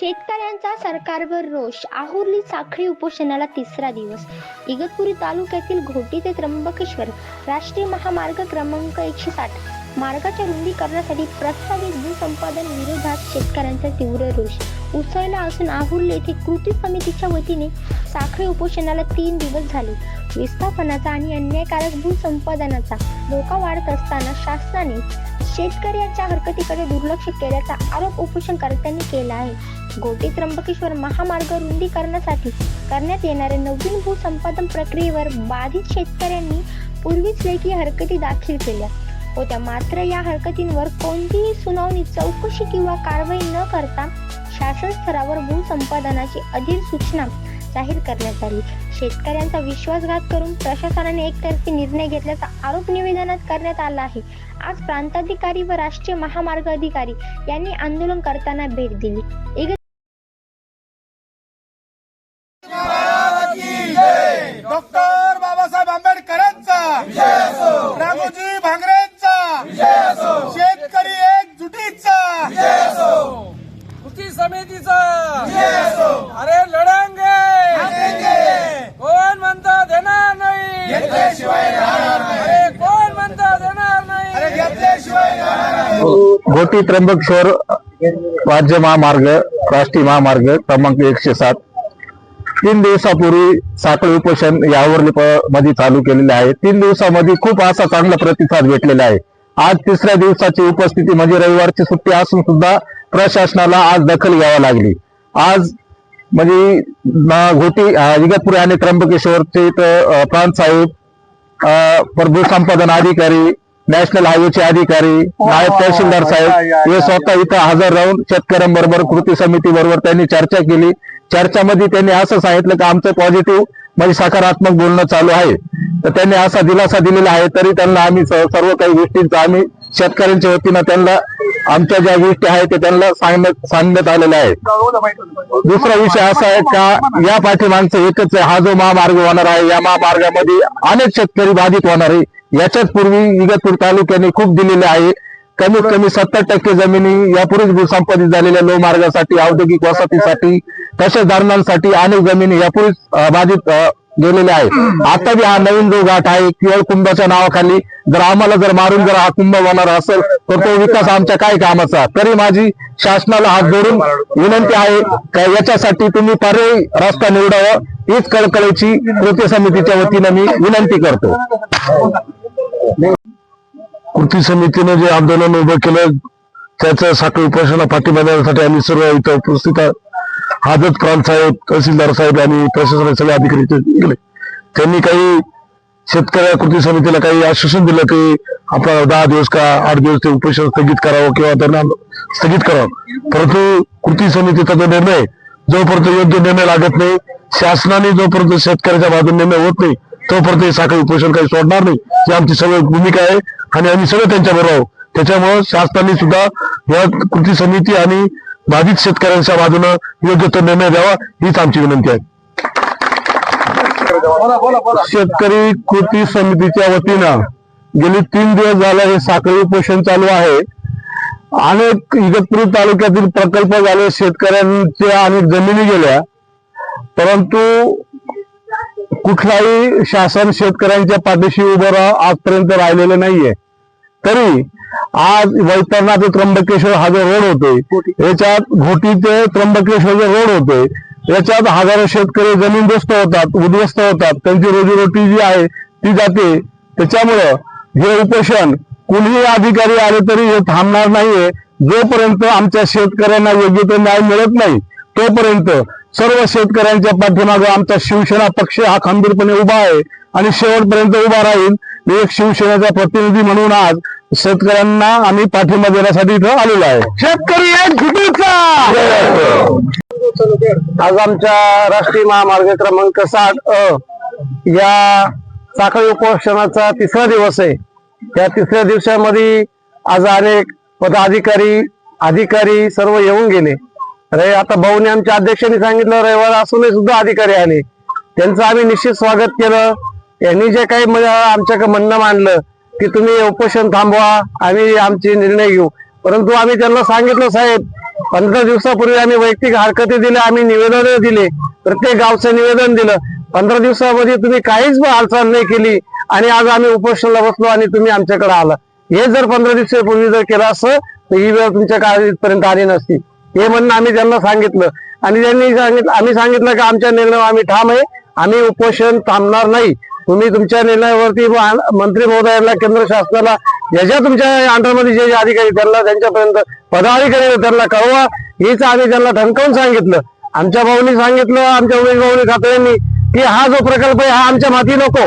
शेतकऱ्यांचा सरकारवर रोष. आहुर्ली साखळी उपोषणाला तिसरा दिवस. इगतपुरी तालुक्यातील घोटी ते त्र्यंबकेश्वर राष्ट्रीय महामार्ग क्रमांक एकशे साठ. मार्गाच्या रुंदीकरणासाठी प्रस्तावित भूसंपादन विरोधात शेतकऱ्यांचा तीव्र रोष. उसळला असून आहुर्ली येथे कृती समितीच्या वतीने साखळी उपोषणाला तीन दिवस झाले. विस्थापनाचा आणि अन्यायकारक भूसंपादनाचा धोका वाढत असताना शासनाने शेतकऱ्याच्या हरकतीकडे दुर्लक्ष केल्याचा आरोप उपोषणकर्त्यांनी केला आहे. गोटी त्र्यंबकेश्वर महामार्ग रुंदीकरणासाठी करण्यात येणाऱ्या नवीन भूसंपादन प्रक्रियेवर बाधित शेतकऱ्यांनी पूर्वीच लेखी हरकती दाखल केल्या. होत्या मात्र या हरकतींवर कोणतीही सुनावणी चौकशी किंवा कारवाई न करता शासन स्तरावर भूसंपादनाची अधिसूचना जाहीर करण्यात आली. शेतकऱ्यांचा विश्वासघात करून प्रशासनाने एकतर्फी निर्णय घेतल्याचा आरोप निवेदनात करण्यात आला आहे. आज प्रांताधिकारी व राष्ट्रीय महामार्ग अधिकारी यांनी आंदोलन करताना भेट दिली. समितीचा. अरे लढांगे. कोण म्हणता देणार नाही? अरे कोण म्हणता देणार नाही? घोटी त्र्यंबकेश्वर राज्य महामार्ग राष्ट्रीय महामार्ग क्रमांक एकशे सात. तीन दिवसापूर्वी साखळी उपोषण यावरली प- मध्ये चालू केलेले आहे. तीन दिवसामध्ये खूप असा चांगला प्रतिसाद भेटलेला आहे. आज तिसऱ्या दिवसाची उपस्थिती म्हणजे रविवारची सुट्टी असून सुद्धा प्रशासनाला आज दखल घ्यावी लागली. आज म्हणजे न- घोटी इगतपुरी आणि त्र्यंबकेश्वरचे प्रांत साहेब प्रभू संपादन अधिकारी नॅशनल हायवेचे अधिकारी नायब तहसीलदार साहेब हे स्वतः इथं हजर राहून शेतकऱ्यांबरोबर कृती समिती बरोबर त्यांनी चर्चा केली. चर्चामध्ये त्यांनी असं सांगितलं की आमचं पॉझिटिव्ह म्हणजे सकारात्मक बोलणं चालू आहे. तर त्यांनी असा दिलासा दिलेला आहे तरी त्यांना आम्ही सर्व काही गोष्टींचा आम्ही शेतकऱ्यांच्या वतीनं त्यांना आमच्या ज्या गोष्टी आहेत ते त्यांना सांगण्यात सांगण्यात आलेल्या आहेत. दुसरा विषय असा आहे का या पाठीमागचं एकच आहे हा जो महामार्ग होणार आहे या महामार्गामध्ये अनेक शेतकरी बाधित होणार आहे. याच्याच पूर्वी इगतपूर तालुक्याने खूप दिलेले आहे. कमीत कमी सत्तर टक्के जमिनी यापूर्वीच भूसंपादित झालेल्या लोमार्गासाठी औद्योगिक वसाहतीसाठी तसेच धरणांसाठी अनेक जमिनी यापूर्वीच बाधित गेलेले आहे आता बी हा नवीन जो घाट आहे. केवळ कुंभाच्या नावाखाली जर आम्हाला जर मारून जर हा कुंभ होणार असेल तर तो विकास आमच्या काय कामाचा? तरी माझी शासनाला हात जोडून विनंती आहे का याच्यासाठी तुम्ही पर्यायी रस्ता निवडावा हीच कळकळीची कृती समितीच्या वतीनं मी विनंती करतो. कृती समितीने जे आंदोलन उभं केलं त्याचं साखळी उपोषणा पाठिंबा देण्यासाठी आम्ही सर्व इथं उपस्थित आहोत. हाजत क्रांत साहेब तहसीलदार साहेब आणि प्रशासनाचे सगळे अधिकारी निघले त्यांनी काही शेतकऱ्या कृती समितीला काही आश्वासन दिलं की आपल्याला दहा दिवस का आठ दिवस ते उपोषण स्थगित करावं किंवा त्यांना स्थगित करावं. परंतु कृती समितीचा जो निर्णय जोपर्यंत योग्य निर्णय लागत नाही शासनाने जोपर्यंत शेतकऱ्याच्या बाजूने निर्णय होत नाही तोपर्यंत हे साखळी उपोषण काही सोडणार नाही. ही आमची सगळी भूमिका आहे आणि आम्ही सगळं त्यांच्या बरोबर आहोत. त्याच्यामुळं शासनाने सुद्धा या कृती समिती आणि बाधित शेतकऱ्यांच्या बाजूनं योग्य तो निर्णय द्यावा हीच आमची विनंती आहे. शेतकरी कृती समितीच्या वतीनं गेली तीन दिवस झालं हे साखळी उपोषण चालू आहे. अनेक इगतपुरी तालुक्यातील प्रकल्प झाले शेतकऱ्यांच्या अनेक जमिनी गेल्या. परंतु कुठलाही शासन शेतकऱ्यांच्या पाठीशी उभं आजपर्यंत राहिलेलं नाहीये. तरी आज वैतरणा ते त्र्यंबकेश्वर हा जो रोड होतोय याच्यात घोटी ते त्र्यंबकेश्वर जो रोड होतोय याच्यात हजारो शेतकरी जमीनदोस्त होतात उद्ध्वस्त होतात. त्यांची रोजीरोटी जी आहे ती जाते. त्याच्यामुळं हे उपोषण कुणीही अधिकारी आले तरी हे थांबणार नाहीये. जोपर्यंत आमच्या शेतकऱ्यांना योग्य तो न्याय मिळत नाही तोपर्यंत सर्व शेतकऱ्यांच्या पाठीमागे आमचा शिवसेना पक्ष हा खंबीरपणे उभा आहे आणि शेवटपर्यंत उभा राहील. मी एक शिवसेनेचा प्रतिनिधी म्हणून आज शेतकऱ्यांना आम्ही पाठिंबा देण्यासाठी इथं आलेलो आहे. शेतकरी एक आज आमच्या राष्ट्रीय महामार्ग क्रमांक साठ अ या साखळी उपोषणाचा तिसरा दिवस आहे. त्या तिसऱ्या दिवसामध्ये आज अनेक पदाधिकारी अधिकारी सर्व येऊन गेले. रे आता भाऊने आमच्या अध्यक्षांनी सांगितलं रविवार असूनही सुद्धा अधिकारी आले. त्यांचं आम्ही निश्चित स्वागत केलं. यांनी जे काही म्हणजे आमच्याकडे म्हणणं मांडलं की तुम्ही उपोषण थांबवा आम्ही आमचे निर्णय घेऊ. परंतु आम्ही त्यांना सांगितलं साहेब पंधरा दिवसापूर्वी आम्ही वैयक्तिक हरकती दिल्या आम्ही निवेदन दिले प्रत्येक गावचं निवेदन दिलं. पंधरा दिवसामध्ये तुम्ही काहीच हालचाल नाही केली आणि आज आम्ही उपोषणाला बसलो आणि तुम्ही आमच्याकडे आला. हे जर पंधरा दिवसापूर्वी जर केलं असं तर ही वेळ तुमच्या काळपर्यंत आली नसती. हे म्हणणं आम्ही त्यांना सांगितलं. आणि त्यांनी सांगितलं आम्ही सांगितलं की आमच्या निर्णय आम्ही ठाम आहे आम्ही उपोषण थांबणार नाही. तुम्ही तुमच्या निर्णयावरती मंत्री महोदयांना केंद्र शासनाला ज्याच्या तुमच्या अंडरमध्ये जे जे अधिकारी त्यांना त्यांच्यापर्यंत पदाधिकारी त्यांना कळवा. हेच आम्ही त्यांना ठणकावून सांगितलं. आमच्या भाऊनी सांगितलं आमच्या उमेश भाऊनी खात्यांनी की हा जो प्रकल्प आहे हा आमच्या माती नको.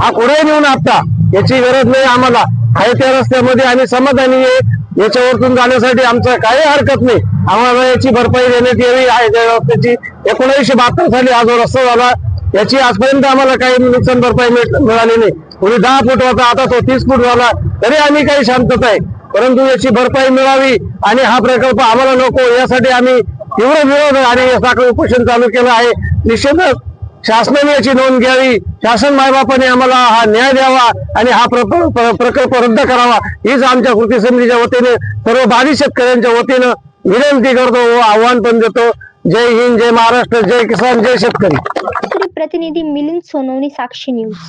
हा कुठे नेऊन आता. याची गरज नाही आम्हाला. आहे त्या रस्त्यामध्ये आम्ही समाधानी आहे. याच्यावरतून जाण्यासाठी आमचं काही हरकत नाही. आम्हाला याची भरपाई देण्यात यावी. आहे त्या रस्त्याची एकोणीसशे बहात्तर साली हा जो रस्ता झाला याची आजपर्यंत आम्हाला काही नुकसान भरपाई मिळ- मिळाली नाही. कोणी दहा फूट होता आता तो तीस फूट झाला तरी आम्ही काही शांतता आहे. परंतु याची भरपाई मिळावी आणि हा प्रकल्प आम्हाला नको यासाठी आम्ही तीव्र विरोध आणि साखर उपोषण चालू केलं आहे. निश्चितच शासनाने याची नोंद घ्यावी शासन मायबापाने आम्हाला हा न्याय द्यावा आणि हा प्रकल्प रद्द करावा हीच आमच्या कृती समितीच्या वतीने सर्व बाधित शेतकऱ्यांच्या वतीनं विनंती करतो व आव्हान पण देतो. जय हिंद जय महाराष्ट्र जय किसान जय शेतकरी. પ્રતિનિધિ મિલિંદ સોનોની સાક્ષી ન્યૂઝ